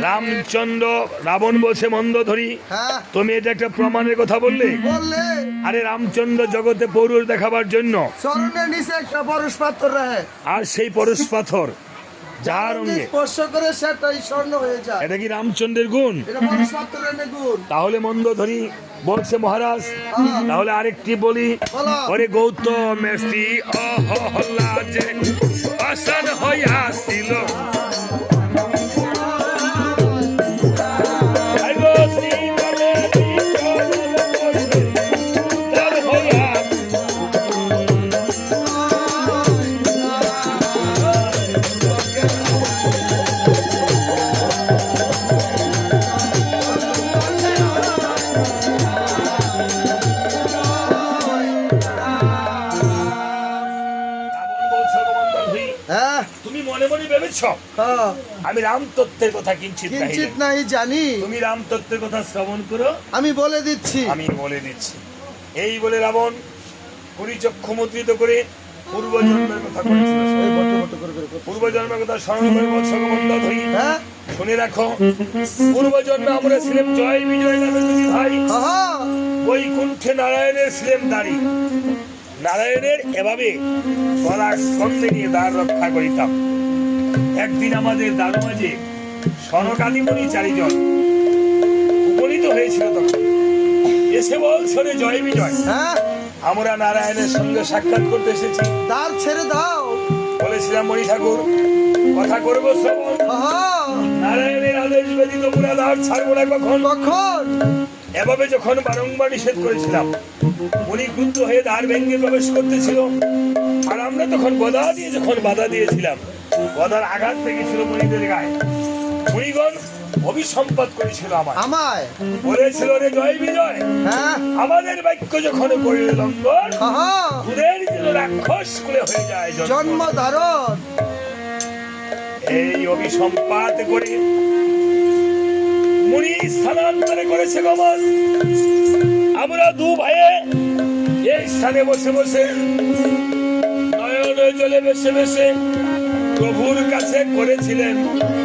রামচন্দ্র রাবণ বসে মন্দ ধরি। হ্যাঁ। তুমি এটা একটা প্রমাণের কথা বললে? আরে রামচন্দ্র জগতে পৌরুষ দেখাবার জন্য। একটা পরশ পাত্র আর সেই পরশ পাথর যার অঙ্গে স্পর্শ করে সেটাই স্বর্ণ হয়ে যায়। এটা কি রামচন্দ্রের গুণ? তাহলে মন্দ ধরি বলছে মহারাজ। তাহলে আরেকটি বলি। ওরে গৌতম অহল্লা যে হইয়াছিল। হ্যাঁ। তুমি মনে মনে ভেবেছ? হ্যাঁ। আমি রাম তত্ত্বের কথা কিঞ্চিত কিঞ্চিত নাই জানি। তুমি রাম তত্ত্বের কথা শ্রবণ করো। আমি বলে দিচ্ছি। আমি বলে দিচ্ছি। এই বলে রাবণ পরিচক্ষু মুদ্রিত করে পূর্বজন্মের কথা। পূর্বজন্মের কথা স্মরণ করে হ্যাঁ। শুনে রাখো পূর্বজন্মে আমরা ছিলাম জয় বিজয় নামে ভাই আহা বৈকুণ্ঠে নারায়ণের ছিলেন দাঁড়ি। নারায়ণের এভাবে গলার সঙ্গে নিয়ে দ্বার রক্ষা করিতাম। একদিন আমাদের দ্বার মাঝে সনকাদিমণি চারিজন উপনীত হয়েছিল তখন। এসে বলছো রে জয় বিজয়। হ্যাঁ? আমরা নারায়ণের সঙ্গে সাক্ষাৎ করতে এসেছি। দ্বার ছেড়ে দাও। বলেছিলাম মণি ঠাকুর কথা করব শ্রবণ নারায়ণের আদেশ ব্যতীত পুরা দ্বার ছাড়বো না কখন? কখন? এভাবে যখন বারংবার নিষেধ করেছিলাম উনি ক্রুদ্ধ হয়ে দ্বার ভেঙে প্রবেশ করতেছিল। আর আমরা তখন গদা দিয়ে যখন বাধা দিয়েছিলাম গদার আঘাত লেগেছিল মণিদের গায়ে। মণিগণ অভিসম্পাদ করেছিল আমার আমায়? বলেছিল রে জয় বিজয়। হ্যাঁ? আমাদের বাক্য যখন করলে লঙ্ঘন ওদের যেন রাক্ষস করে হয়ে যায় জন্ম। ধারণ। এই অভিসম্পাত করে স্থানান্তরে করেছে গমন আমরা দু ভাইয়ে এই স্থানে বসে বসে নয়নে জলে বেসে বেসে প্রভুর কাছে করেছিলেন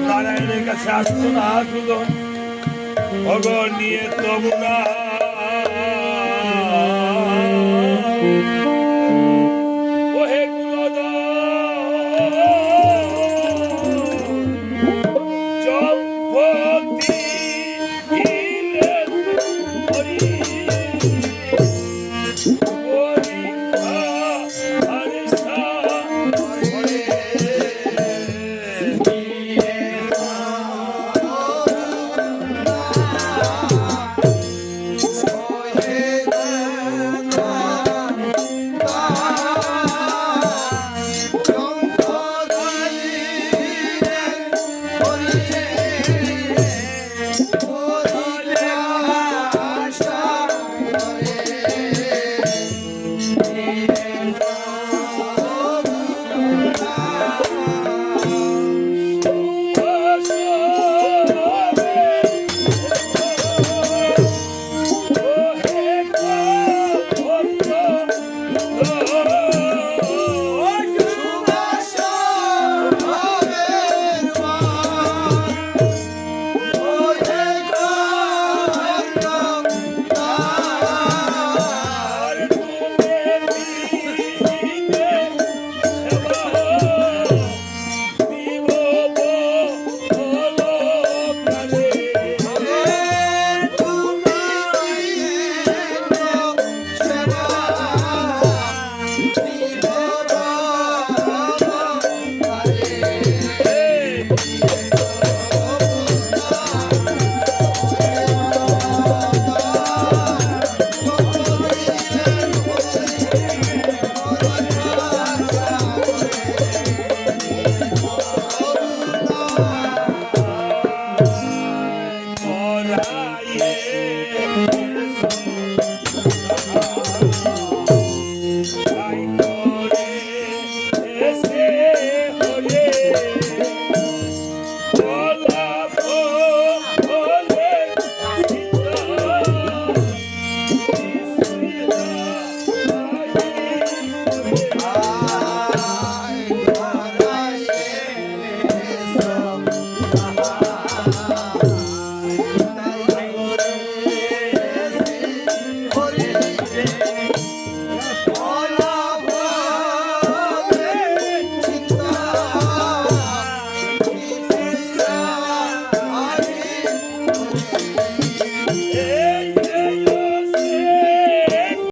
নারায়ণের কাছে আসতো না আগ্রদন ভগর নিয়ে